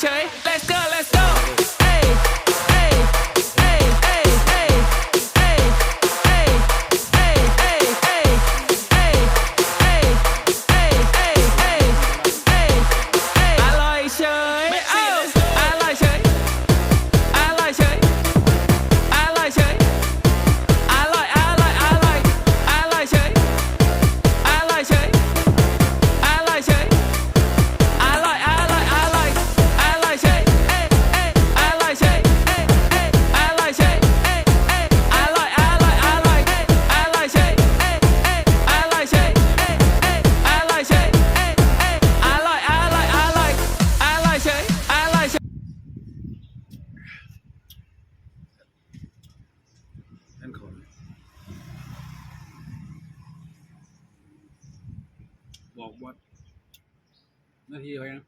Jay. Let's go, let's go. Hey, hey, hey, hey, hey, hey, hey, hey, hey, hey, hey, hey, hey, hey, hey, hey, hey. Aloysio. บอกว่านาทีอะไรนะ